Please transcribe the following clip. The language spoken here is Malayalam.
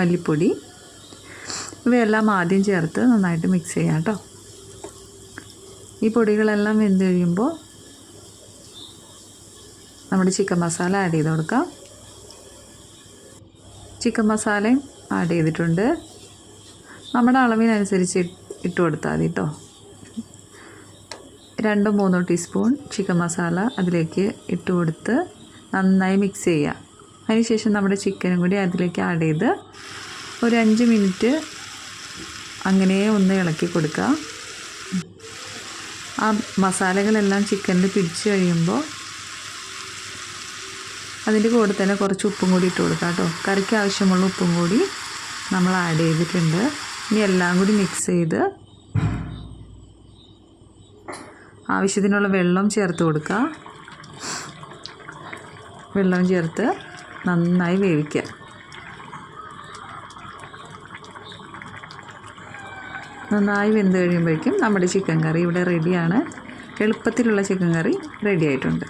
മല്ലിപ്പൊടി. ഇവയെല്ലാം ആദ്യം ചേർത്ത് നന്നായിട്ട് മിക്സ് ചെയ്യാം കേട്ടോ. ഈ പൊടികളെല്ലാം വെന്ത് കഴിയുമ്പോൾ നമ്മുടെ ചിക്കൻ മസാല ആഡ് ചെയ്ത് കൊടുക്കാം. ചിക്കൻ മസാലയും ആഡ് ചെയ്തിട്ടുണ്ട്. നമ്മുടെ അളവിനനുസരിച്ച് ഇട്ട് കൊടുത്താൽ മതി കേട്ടോ. രണ്ടോ മൂന്നോ ടീസ്പൂൺ ചിക്കൻ മസാല അതിലേക്ക് ഇട്ട് കൊടുത്ത് നന്നായി മിക്സ് ചെയ്യുക അതിനുശേഷം നമ്മുടെ ചിക്കനും കൂടി അതിലേക്ക് ആഡ് ചെയ്ത് ഒരു അഞ്ച് മിനിറ്റ് അങ്ങനെ ഒന്ന് ഇളക്കി കൊടുക്കുക. ആ മസാലകളെല്ലാം ചിക്കനിൽ പിടിച്ച് കഴിയുമ്പോൾ അതിന്റെ കൂടെ തന്നെ കുറച്ച് ഉപ്പും കൂടി ഇട്ട് കൊടുക്കുക കേട്ടോ. കറിക്ക് ആവശ്യമുള്ള ഉപ്പും കൂടി നമ്മൾ ആഡ് ചെയ്തിട്ടുണ്ട്. ഇനി എല്ലാം കൂടി മിക്സ് ചെയ്ത് ആവശ്യത്തിനുള്ള വെള്ളം ചേർത്ത് കൊടുക്കുക. വെള്ളം ചേർത്ത് നന്നായി വേവിക്കുക നന്നായി വെന്ത് കഴിയുമ്പോഴേക്കും നമ്മുടെ ചിക്കൻ കറി ഇവിടെ റെഡിയാണ് എളുപ്പത്തിലുള്ള ചിക്കൻ കറി റെഡി ആയിട്ടുണ്ട്.